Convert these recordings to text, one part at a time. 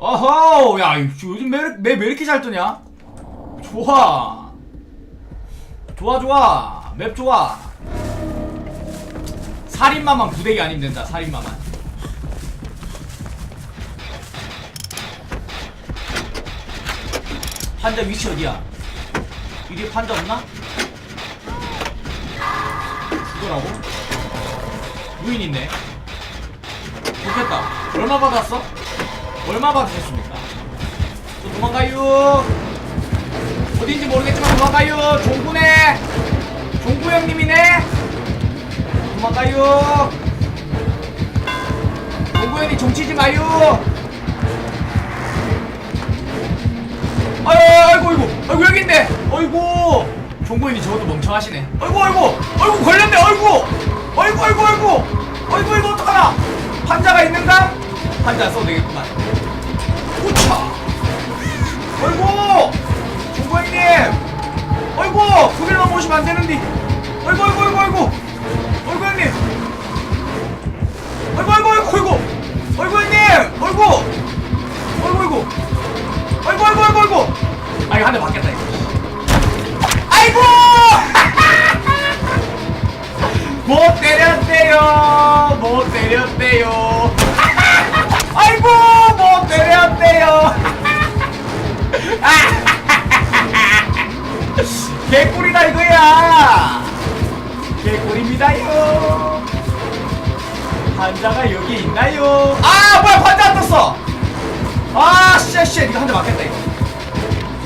어허, 야, 요즘 왜, 왜, 왜 이렇게 잘 뜨냐? 좋아. 좋아, 좋아. 맵 좋아. 살인마만 부대기 아니면 된다, 살인마만. 판자 위치 어디야? 이리 판자 없나? 이거라고? 유인 있네. 좋겠다. 얼마 받았어? 얼마 받으셨습니까? 또 도망가요. 어딘지 모르겠지만 도망가요. 종구네. 종구 형님이네. 도망가요. 종구 형님 종치지 마요. 아이고 아이고 아이고 여기 있네. 아이고. 종구 형님 저것도 멍청하시네. 아이고 아이고 아이고 걸렸네. 아이고 아이고 아이고 아이고 아이고 이거 어떡하나? 판자가 있는가? 판자 써도 되겠구만. 종구 형님! 아이고! 구길 넘어오시면 안 되는데! 아이고, 아이고, 아이고, 아이고! 개꿀이다 이거야. 개꿀입니다요 환자가 여기 있나요? 아 뭐야 환자 안 떴어. 아 씨씨 이거 한대 맞겠다 이거.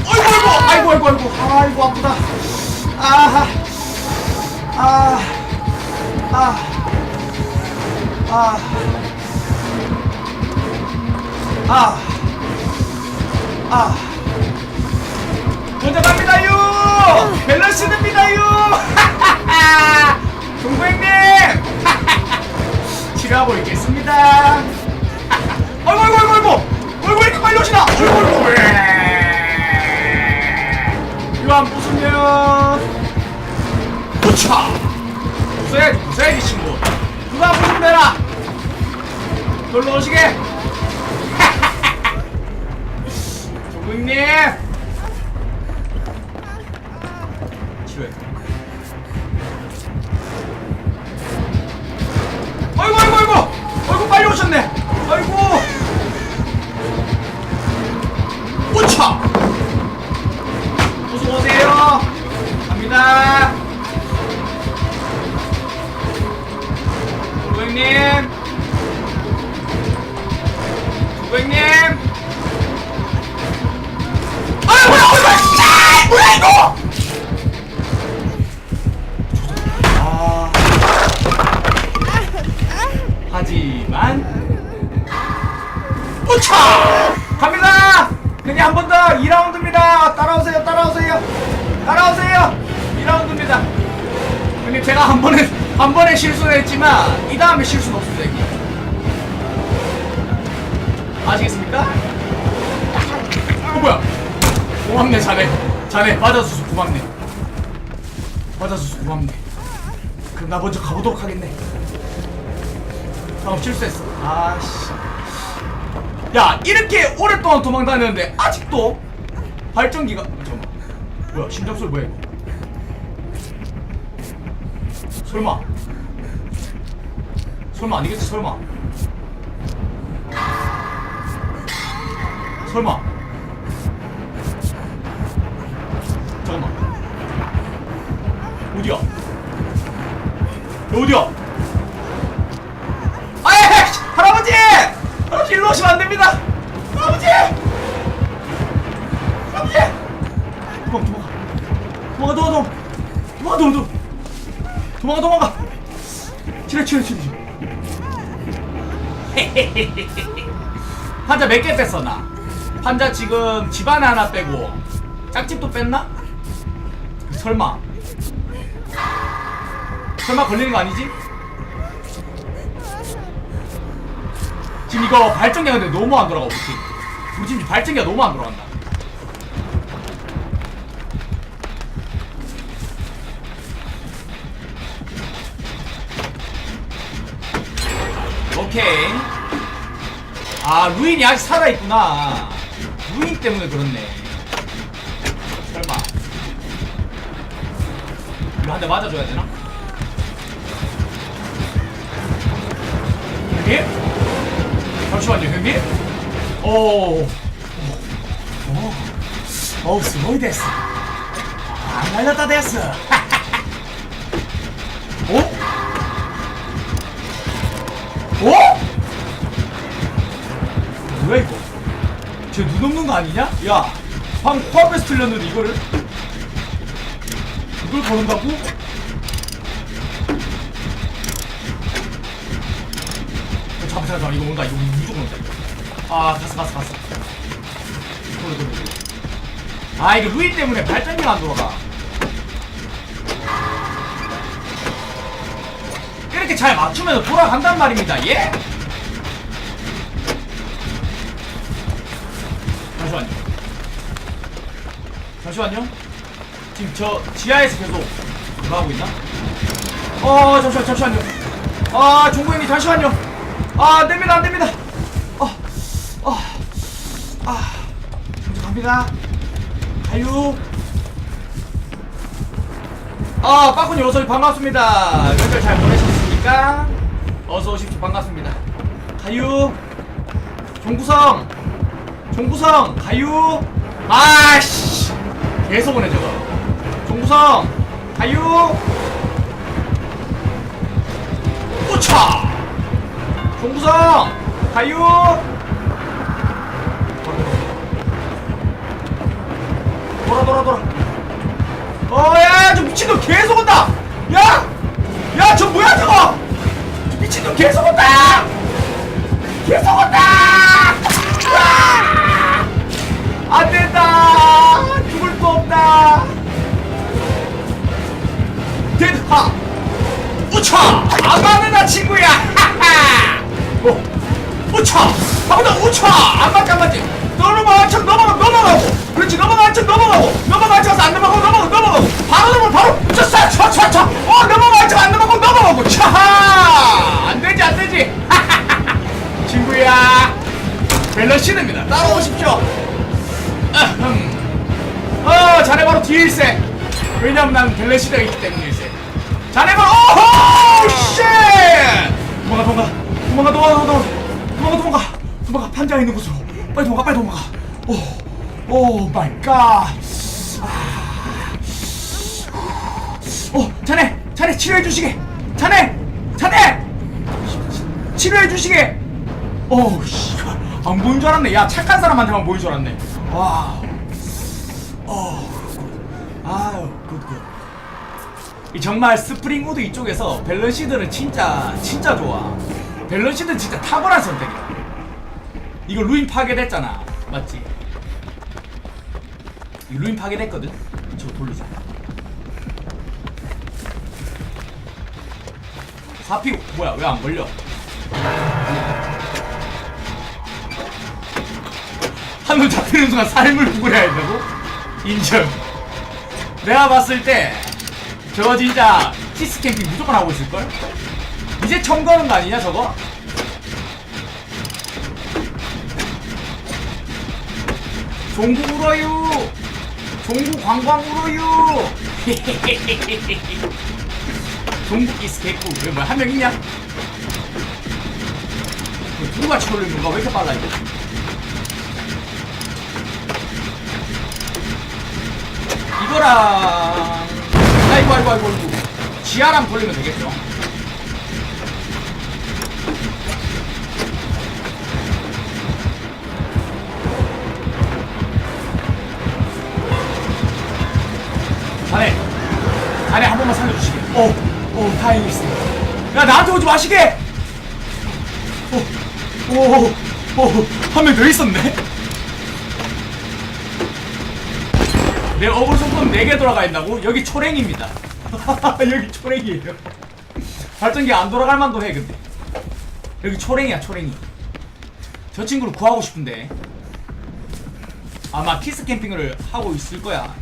아이고 아이고 아이고 아이고 아이고. 아이고 아프다. 아하 아아 아, 아. 아, 아, 먼저 갑니다요. 밸런스입니다요. 동구형님 치료하고 있겠습니다. 아이고 아이고 아이고 아이고 아이고 왜 이렇게 빨리 오시나? 아이고 아이고 이거 안 부수면 부차 부숴야지 부숴야지 친구 누가 안 부수면 되나? 놀러 오시게. 조국님 빨리 오셨네. 아이고. 우차 우차 갑니다! 그냥 한번 더 2라운드입니다. 따라오세요 따라오세요. 따라오세요. 2라운드입니다. 형님 제가 한 번에 한 번에 실수를 했지만 이 다음에 실수는 없습니다 형님 아시겠습니까? 어 뭐야? 고맙네 자네. 자네 맞아줘서 고맙네. 맞아줘서 고맙네. 그럼 나 먼저 가보도록 하겠네. 방금 실수했어. 아씨 야 이렇게 오랫동안 도망 다녔는데 아직도 발전기가 잠깐만. 뭐야 심장 소리 뭐야 이거? 설마. 설마 아니겠지 설마? 설마. 잠깐만. 어디야? 어디야 일로 오시면 안 됩니다. 할아버지! 할아버지! 도망 도망가. 도망가 도망가 도망가. 도망가 도망가 도망가. 치료 치료 치료 환자 몇 개 뺐어 나? 환자 지금 집안 하나 빼고 짝집도 뺐나? 설마. 설마 걸리는 거 아니지? 지금 이거 발전기가 근데 너무 안 돌아가 우리 팀 우리 팀 발전기가 너무 안 돌아간다. 오케이. 아 루인이 아직 살아있구나. 루인 때문에 그렇네. 설마. 이거 한 대 맞아줘야 되나? 형님? 잠시만요 형님? 오 오, 오, 스고이 데스. 안 날렸다 데스. 어? 어? 뭐야 이거? 쟤눈 없는 거 아니냐? 야, 방금 코앞에서 틀렸는데 이거를? 이걸 거는다고? 잠깐 잠깐 이거 온다 이거 무조건 온다 이거. 아 갔어 갔어 갔어. 돌려 돌려 돌려. 아 이거 루인 때문에 발전기가 안 돌아가. 이렇게 잘 맞추면 돌아간단 말입니다. 예? 잠시만요. 잠시만요. 지금 저 지하에서 계속 그거 하고 있나? 어 잠시만 잠시만요. 아 종구 형님 잠시만요. 아 안 됩니다 안 됩니다. 아 아, 아, 먼저 갑니다. 가유. 아, 빠꾸님 어서 반갑습니다. 명절 잘 보내셨습니까? 어서 오십시오. 반갑습니다. 가유. 종구성. 종구성. 가유. 아씨. 계속 보내 저거. 종구성. 가유. 우차. 종구성. 가유. 돌아 돌아 돌아. 어야 저 미친놈 계속 온다! 야! 야 저 뭐야 저거? 저 미친놈 계속 온다! 계속 온다! 아! 안 된다! 죽을 수 없다! 됐다! 우차! 안 맞는다 친구야! 하하 어 우차! 방금 우차! 안 맞지 안 맞지 넘어가 척 넘어가 넘어가고. 그렇지 넘어가 척 넘어가고. 넘어가 척안 넘어가고 넘어가고 넘어가고. 바로 넘어 바로. 쳤어 차차 차 어 넘어가 척안 넘어가고 넘어가고. 차하! 안 되지 안 되지. 친구야. 밸런시입니다. 따라오십시오. 어 자네 바로 뒤에 일세 왜냐면 난 밸런시가 있기 때문에 일세 자네 바로 도망가 도망가 도망가 도망가 도망가 도망가 판자 있는 곳으로 빨리 도망가 빨리 도망가 오오 마이 갓 오, 자네, 자네 치료해 주시게. 자네, 자네 치료해 주시게. 오, 씨, 안 보인 줄 알았네. 야, 착한 사람한테만 보인 줄 알았네. 와, 어, 아유, 굿, 굿. 이 정말 스프링우드 이쪽에서 밸런시드는 진짜 진짜 좋아. 밸런시드 진짜 탁월한 선택이야. 이거 루인 파괴됐잖아, 맞지? 이 루인 파괴됐거든. 저거 돌리자. 사피 뭐야 왜 안 걸려? 한놈 잡히는 순간 삶을 구걸해야 된다고? 인정. 내가 봤을 때 저거 진짜 키스 캠핑 무조건 하고 있을 걸? 이제 처음 거는 거 아니냐 저거? 종국 울어요. 종국 관광 울어요. 종국 키스 개꿀 왜뭐 한 명 있냐? 같이 돌리는 건가? 왜 이렇게 빨라 이거? 이거랑 아이고 아이고 아이고 지하랑 돌리면 되겠죠? 번만 살려주시게 오, 오 다행이었습니다 야 나한테 오지 마시게 오, 오, 오, 한 명 더 있었네 내 어글 속도는 4개 돌아가 있다고? 여기 초랭입니다. 여기 초랭이에요. 발전기 안 돌아갈 만도 해, 근데. 여기 초랭이야, 초랭이. 저 친구를 구하고 싶은데. 아마 키스 캠핑을 하고 있을 거야.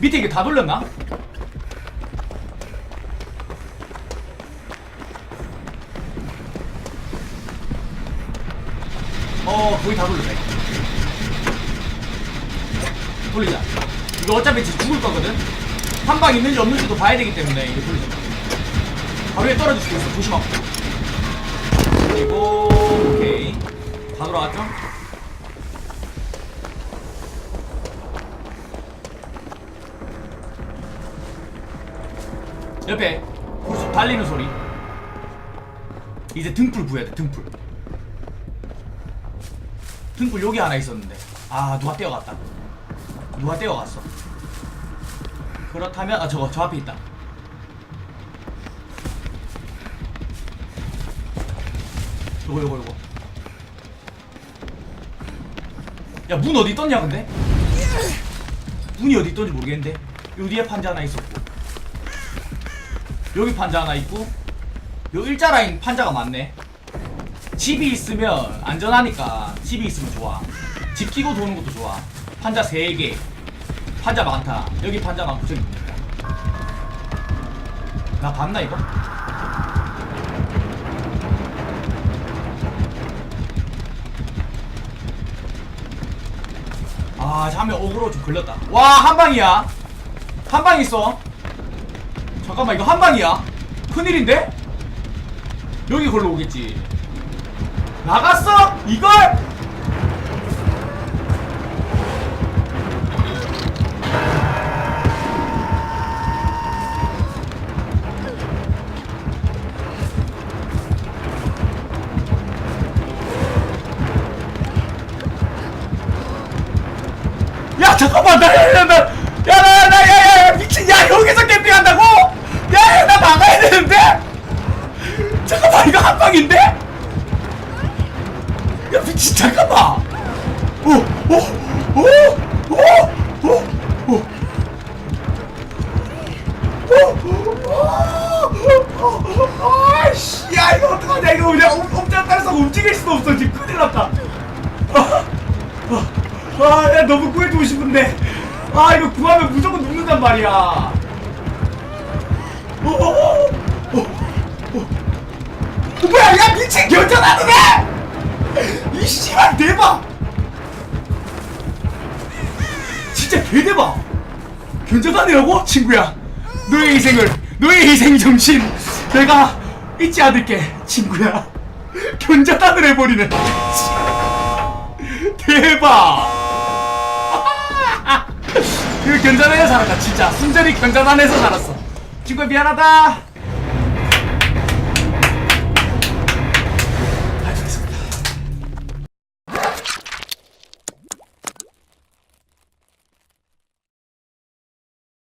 밑에 이게 다 돌렸나? 이거 거의 다 이거. 돌리자 이거 어차피 지금 죽을 거거든 한 방 있는지 없는지도 봐야 되기 때문에 이거 돌리자 바로 위에 떨어질 수도 있어 조심하고 그리고 오케이 다 돌아갔죠? 옆에 불쑥 달리는 소리? 이제 등불 부여야 돼 등불. 등불 여기 하나 있었는데. 아 누가 떼어갔다. 누가 떼어갔어? 그렇다면 아 저거 저 앞에 있다. 요거 요거 요거. 야 문 어디 있던냐 근데? 문이 어디 있던지 모르겠는데? 요 뒤에 판자 하나 있었고 여기 판자 하나 있고 요 일자 라인 판자가 많네. 집이 있으면 안전하니까 집이 있으면 좋아. 집 끼고 도는 것도 좋아. 판자 3개. 판자 많다. 여기 판자 많고 저기 있다 나 봤나 이거? 아 잠에 어그로 좀 걸렸다. 와 한방이야. 한방 있어 잠깐만 이거 한방이야 큰일인데? 여기 걸러 오겠지 나갔어? 이걸? 야 잠깐만 나야나야나야야야 아, 야, 너무 구해주고 싶은데. 아, 이거 구하면 무조건 눕는단 말이야. 오, 오, 오, 오, 오. 어, 뭐야, 야, 미친 견전하네! 이 씨발, 대박! 진짜 개대박! 견전하네라고? 친구야. 너의 희생을, 너의 희생 정신, 내가 잊지 않을게, 친구야. 견전하늘 해버리네. 대박! 그 견전해서 살았다 진짜. 순전히 견전 안에서 살았어. 친구야 미안하다